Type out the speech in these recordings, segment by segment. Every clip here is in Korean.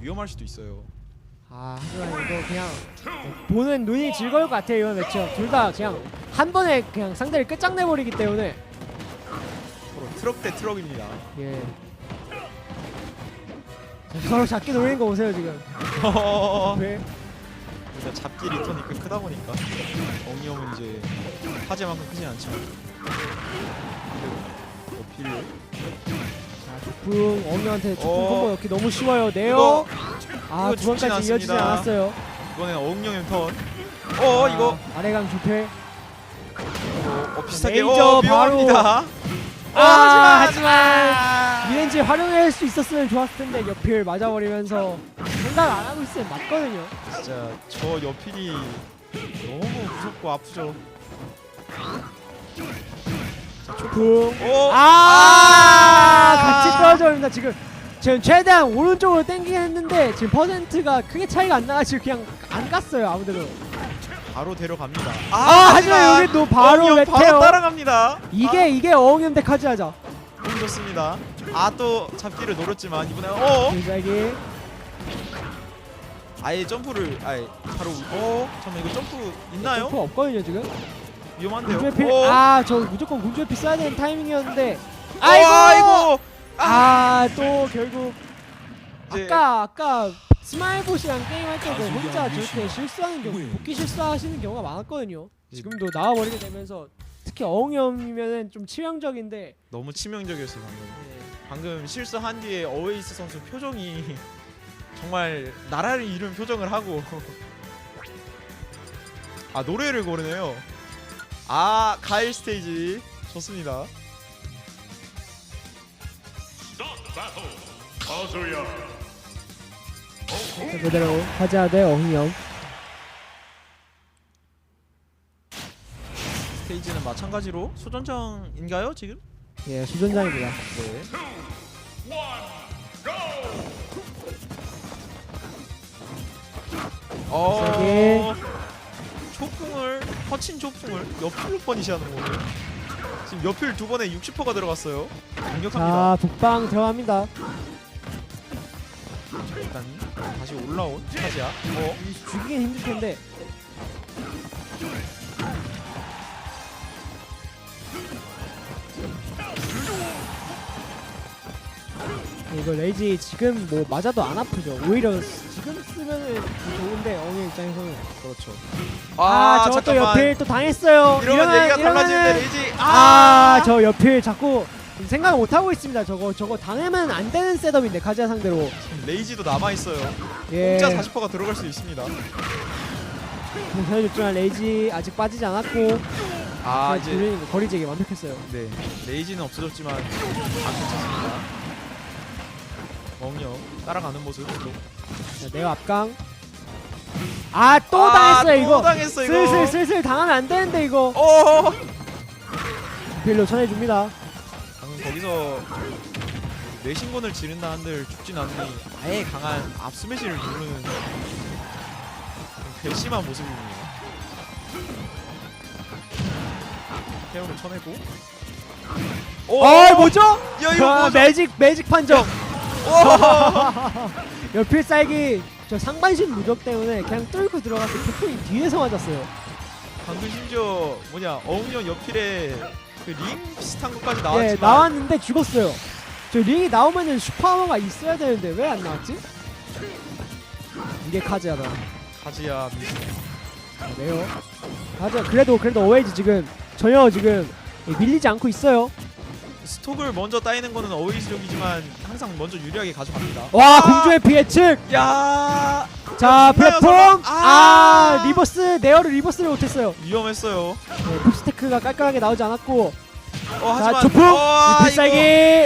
위험할 수도 있어요. 아 하지만 이거 그냥 보는 눈이 즐거울 것 같아요 이번 매치업. 둘 다 그냥 한 번에 그냥 상대를 끝장내버리기 때문에. 서로 트럭 대 트럭입니다. 예. 자, 서로 잡기 노리는 거 보세요 지금. 네. 일단 잡기 리턴이 꽤 크다 보니까 엉이 형은 이제 화제만큼 크진 않지만. 그래도 어필. 자 조풍 엉이한테 조풍 어. 콤보 넣기 너무 쉬워요 네요 이거 아 이거 두 죽진 번까지 이어지지 않습니다. 않았어요 이번엔 형의 턴. 어 아, 이거 아래강 조패 어, 어, 비슷하게 레이저 어, 위험합니다. 아 하지만 아, 리벤지 활용할 수 있었으면 좋았을 텐데 옆을 맞아버리면서 생각 안 하고 있으면 맞거든요 진짜 저 여필이 너무 무섭고 아프죠. 조풍 오, 아, 같이 떨어져 버립니다 지금. 지금 최대한 오른쪽으로 땡기긴 했는데 지금 퍼센트가 크게 차이가 안 나가지고 그냥 안 갔어요 아무데도. 바로 데려갑니다. 아, 하지만 여기 또 바로 형 메테오. 바로 따라갑니다. 이게 이게 어흥염대 카즈하자 너무 좋습니다. 아 또 잡기를 노렸지만 이번에 어? 일자기 아예 점프를 아예 바로 어? 잠깐 이거 점프 있나요? 점프 없거든요 지금 위험한데요. 군주의필 어, 아저 무조건 군주의필 써야 되는 타이밍이었는데 어, 아이고 아이고 아 또 결국 이제 아까 아까 스마일봇이랑 게임할 때도 혼자 저렇게 실수하는 경우 왜? 복귀 실수하시는 경우가 많았거든요 네. 지금도 나와버리게 되면서 특히 어흥염이면은 좀 치명적인데 너무 치명적이었어요 방금. 네. 방금 실수한 뒤에 어웨이스 선수 표정이 정말 나라를 잃은 표정을 하고 아 노래를 고르네요. 아 가일 스테이지 좋습니다. 자, 그대로 하자 대 어흥염 스테이지는 마찬가지로 소전장인가요 지금? 예 수전장입니다 네. 어 퍼친 초풍을 옆으로 퍼니시하는 거예요. 지금 옆을 두 번에 60%가 들어갔어요. 공격합니다. 자 북방 들어갑니다 일단 다시 올라온 카지야. 어이 죽이긴 힘들 텐데 이거 레이지 지금 뭐 맞아도 안 아프죠 오히려 지금 쓰면은 좋은데 어흥 입장에서는 그렇죠. 아, 저거 또 잠깐만. 옆일 또 당했어요 이러면 얘기가 달라지는데 이러면은- 레이지 아, 저 옆일 자꾸 생각 못 하고 있습니다. 저거 저거 당하면 안 되는 셋업인데 카지아 상대로. 레이지도 남아 있어요. 예. 공짜 40%가 들어갈 수 있습니다. 전해줬지만 레이지 아직 빠지지 않았고 아 이제 돌리는 거 거리 제기 완벽했어요. 네 레이지는 없어졌지만 안 괜찮습니다. 멍영 따라가는 모습 또. 자, 네오 앞강. 아 또 아, 당했어요 또 이거. 당했어 이거. 슬슬 슬슬 당하면 안 되는데 이거. 어. 빌로 전해줍니다. 방금 거기서 뇌신곤을 지른다 한들 죽진 않으니 아예 강한 앞스매시를 누르는 좀 괘씸한 모습입니다. 태우를 쳐내고. 오! 어 뭐죠? 야 이거 아, 뭐죠? 매직 매직 판정. 쌀기 저 상반신 무적 때문에 그냥 뚫고 들어가서 교통이 뒤에서 맞았어요. 방금 심지어 뭐냐 어웅령 옆필에 그 링 비슷한 것까지 나왔지만 예, 나왔는데 죽었어요. 저 링이 나오면은 슈퍼하머가 있어야 되는데 왜 안 나왔지? 이게 카즈야다. 가지야 미스. 아, 네요. 카즈 그래도 그래도 어웨이즈 지금 전혀 지금 밀리지 않고 있어요. 스톡을 먼저 따이는 거는 어웨이스력이지만 항상 먼저 유리하게 가져갑니다. 와 공주의 피해 측. 야 자 플랫폼. 아, 아! 리버스 네어를 리버스를 못했어요. 위험했어요. 네, kup스테크가 깔끔하게 나오지 않았고. 어 자 하지만 조풍 어, 리필살기.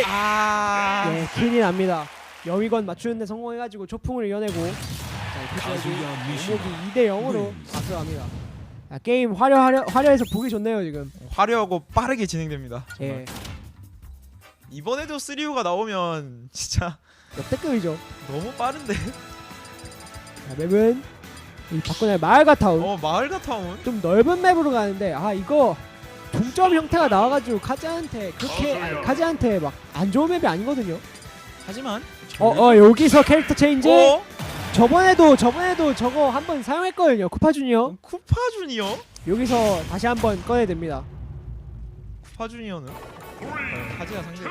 이거- 아네 퀸이 납니다. 영위권 맞추는데 성공해가지고 초풍을 이겨내고. 자 리필살기. 가수야 미션 목이 2대 0으로 앞서갑니다. 아, 게임 화려 화려 화려해서 보기 좋네요 지금. 화려하고 빠르게 진행됩니다. 정말. 예, 이번에도 3U가 나오면 진짜 역대급이죠. 너무 빠른데. 자, 맵은 이 박근혜 마을가타운 어 마을 같아온. 좀 넓은 맵으로 가는데 아 이거 동점 형태가 나와가지고 카즈한테 그렇게 아니, 카즈한테 막 안 좋은 맵이 아니거든요. 하지만 어, 어 여기서 캐릭터 체인지. 어? 저번에도 저번에도 저거 한번 사용했거든요. 쿠파 주니어. 쿠파 주니어? 여기서 다시 한번 꺼내 듭니다. 쿠파 주니어는 카지아 상대로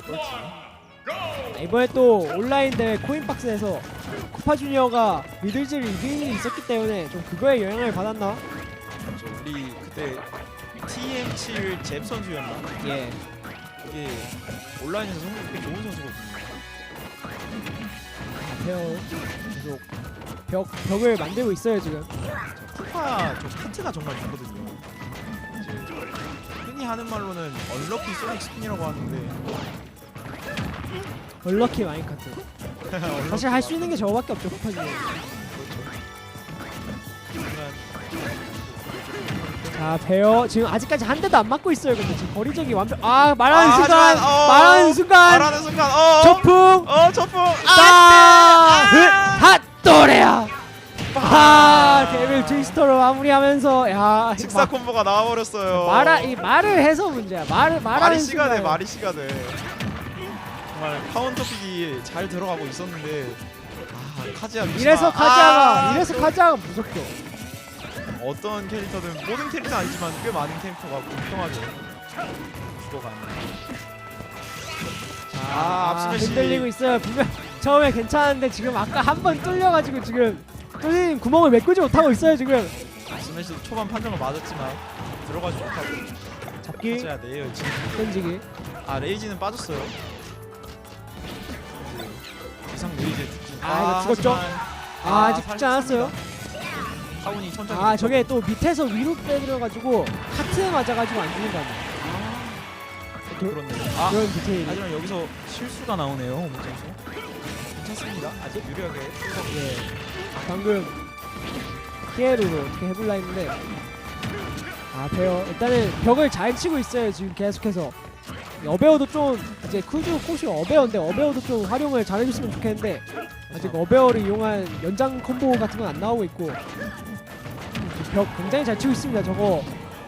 어떨지. 이번에 또 온라인 대회 코인박스에서 쿠파 주니어가 미들즈를 이긴 일이 있었기 때문에 좀 그거에 영향을 받았나? 저 우리 그때 TM7 잽 선수였나? 예. 그게 온라인에서 성적이 꽤 좋은 선수거든요. 배어 계속 벽 벽을 만들고 있어요 지금. 저 쿠파 저 카트가 정말 좋거든요. 흔히 하는 말로는 얼럭키 소닉 스핀이라고 하는데 얼럭키 마인카트. 사실 할 수 있는 게 저거밖에 없죠 주니어. 자 배어 지금 아직까지 한 대도 안 맞고 있어요. 근데 지금 거리적이 완벽. 아 말하는 아, 순간 하지만, 어, 말하는 순간 말하는 순간 어 저풍 어 저풍 아! 아! 핫도레야. 아 데빌 트위스터로 마무리하면서 야 직사 콤보가 나와버렸어요. 말아 이 말을 해서 문제야. 말을 말하는 말이 시간에 순간. 말이 시간에 정말 카운터 픽이 잘 들어가고 있었는데 아 카지아 미치마. 이래서 카지아가 아, 이래서 카지아가 무섭죠. 어떤 캐릭터든 모든 캐릭터는 아니지만 꽤 많은 캐릭터가 공평하게 죽어가는 아, 앞스매시. 흔들리고 있어요. 분명 처음에 괜찮은데 지금 아까 한 번 뚫려가지고 지금 뚫린 구멍을 메꾸지 못하고 있어요 지금. 스매시 초반 판정을 맞았지만 들어가지 못하고 잡기 카지아 내요 지금 던지기. 아 레이지는 빠졌어요 이상 레이지 죽진 아, 이거 죽었죠? 하지만- 아, 아직 죽지 않았어요. 사운이 천천히 아 저게 또 밑에서 위로 빼들어가지고 카트에 맞아가지고 안 죽는 거 아니야? 그, 그렇네요 아. 하지만 여기서 실수가 나오네요 오목 선수 괜찮습니다. 아직 유리하게 예. 방금 피에르로 어떻게 해볼라 했는데. 아 배어. 일단은 벽을 잘 치고 있어요 지금 계속해서. 어베어도 좀 이제 쿠즈 코시 어베어인데 어베어도 좀 활용을 잘 해줬으면 좋겠는데 아직 어베어를 이용한 연장 콤보 같은 건 안 나오고 있고. 벽 굉장히 잘 치고 있습니다 저거.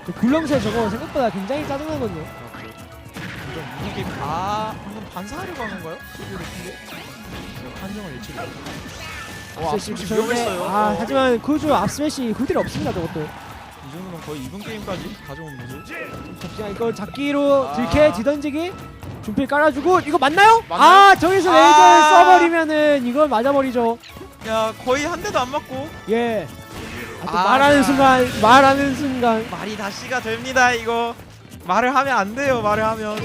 저 굴렁쇠 저거 생각보다 굉장히 짜증나거든요. 좀 이게 아 방금 반사하려고 한 건가요? 판정을 예측을 어 앞스매시 위험했어요 아 어. 하지만 쿠즈 앞스매시 후딜 없습니다 저것도 이 정도면 거의 2분 게임까지 가져온 모습 잠시만 이거 잡기로 아. 들캐 뒤던지기 준필 깔아주고 이거 맞나요? 맞나요? 아 저기서 아. 레이저를 써버리면은 이건 맞아버리죠 야 거의 한 대도 안 맞고 예 아, 또 아, 말하는 자. 순간 말하는 순간 말이 다시가 됩니다 이거 말을 하면 안 돼요 말을 하면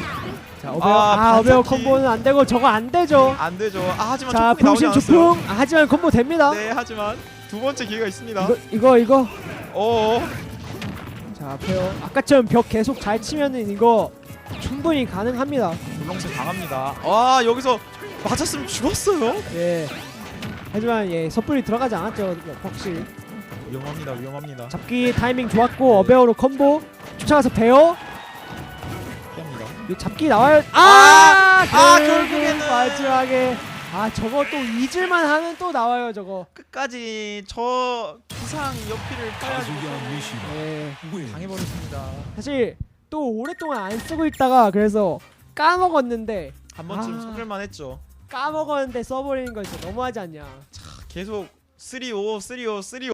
자 어베어. 아, 아, 어베어. 컴보는 안 되고 저거 안 되죠. 안 되죠. 아 하지만 자 초풍이 나오지 풍신 않았어요. 주풍 아, 하지만 컴보 됩니다. 네 하지만 두 번째 기회가 있습니다. 이거 이거 이거. 어어. 자 어베어. 아까처럼 벽 계속 잘 치면은 이거 충분히 가능합니다. 물렁새 강합니다. 와 여기서 맞았으면 죽었어요. 예. 하지만 예 섣불리 들어가지 않았죠. 확실히 위험합니다 위험합니다. 잡기 타이밍 좋았고 어베어로 컴보. 쫓아가서 베어 잡기 나와요. 아, 아, 결국 결국에는. 마지막에 아 저거 또 잊을만 하면 또 나와요 저거. 끝까지 저 기상 연필을 따야지 네. 당해버렸습니다 사실 또 오랫동안 안 쓰고 있다가 그래서 까먹었는데 한 번쯤 아. 속을만 했죠 까먹었는데 써버리는 거 진짜 너무하지 않냐. 계속 3-5 3-5 3-5